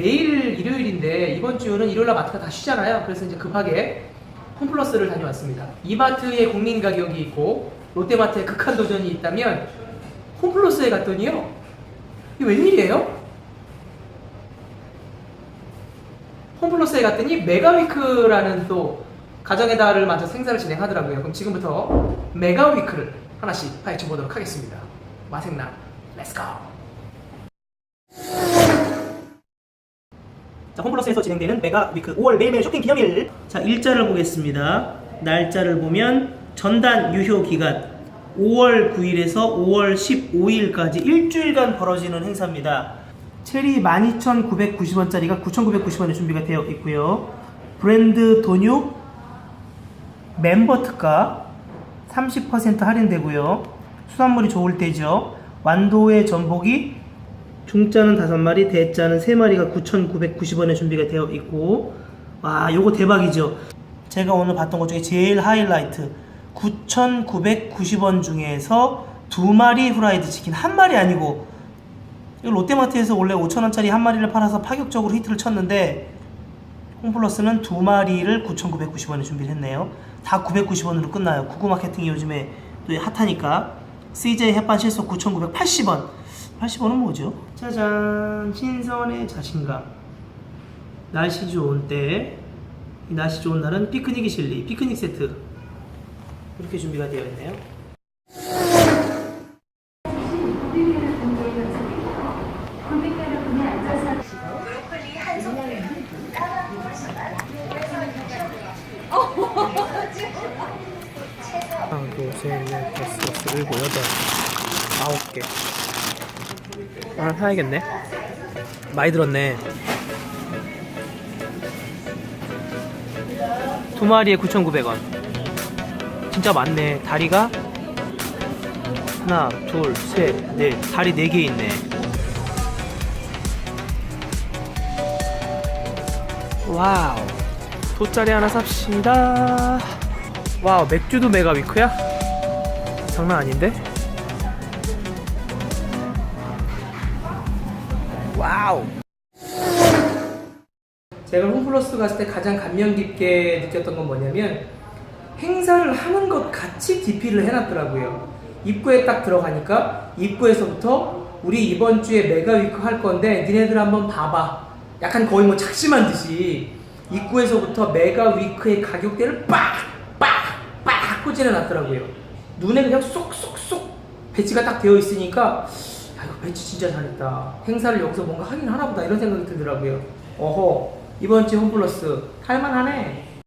이번 주는 일요일날 마트가 다 쉬잖아요. 그래서 이제 급하게 홈플러스를 다녀왔습니다. 이마트에 국민 가격이 있고 롯데마트에 극한 도전이 있다면 홈플러스에 갔더니요. 이게 웬일이에요? 홈플러스에 갔더니 메가위크라는 또 가정의 달을 맞아 생사를 진행하더라고요. 그럼 지금부터 메가위크를 하나씩 파헤쳐 보도록 하겠습니다. 마생남, 렛츠고! 자, 홈플러스에서 진행되는 메가 위크 5월 매일매일 쇼핑 기념일. 자, 일자를 보겠습니다. 날짜를 보면 전단 유효 기간 5월 9일에서 5월 15일까지 일주일간 벌어지는 행사입니다. 체리 12,990원짜리가 9,990원에 준비가 되어 있고요. 브랜드 돈유 멤버 특가 30% 할인되고요. 수산물이 좋을 때죠. 완도의 전복이 중짜는 5마리, 대짜는 3마리가 9,990원에 준비가 되어 있고 와, 요거 대박이죠. 제가 오늘 봤던 것 중에 제일 하이라이트 9,990원 중에서 두 마리 후라이드 치킨 한 마리 아니고 이거 롯데마트에서 원래 5,000원짜리 한 마리를 팔아서 파격적으로 히트를 쳤는데 홈플러스는 두 마리를 9,990원에 준비를 했네요. 다 990원으로 끝나요. 구구 마케팅이 요즘에 또 핫하니까 CJ 햇반 실속 9,980원. 80원은 뭐죠? 짜잔 신선의 자신감. 날씨 좋은 때, 이 날씨 좋은 날은 피크닉이 실리, 피크닉 세트 이렇게 준비가 되어 있네요. 하나, 둘, 셋, 넷, 다섯, 여섯, 일곱, 여덟, 아홉 개. 하나 사야겠네. 많이 들었네. 두 마리에 9,900원. 진짜 많네. 다리가 하나, 둘, 셋, 넷. 다리 네 개 있네. 와우. 돗자리 하나 삽시다. 와우, 맥주도 메가 위크야? 장난 아닌데? 와우. 제가 홈플러스 갔을 때 가장 감명 깊게 느꼈던 건 뭐냐면 행사를 하는 것 같이 DP를 해놨더라고요. 입구에 딱 들어가니까 입구에서부터 우리 이번 주에 메가위크 할 건데 니네들 한번 봐봐. 약간 거의 뭐 작심한 듯이 입구에서부터 메가위크의 가격대를 빡빡빡 꽂아내 놨더라고요. 눈에 그냥 쏙쏙쏙 배치가 딱 되어 있으니까 야 이거 배치 진짜 잘했다. 행사를 여기서 뭔가 하긴 하나 보다 이런 생각이 들더라고요. 어허 이번 주 홈플러스 할만하네.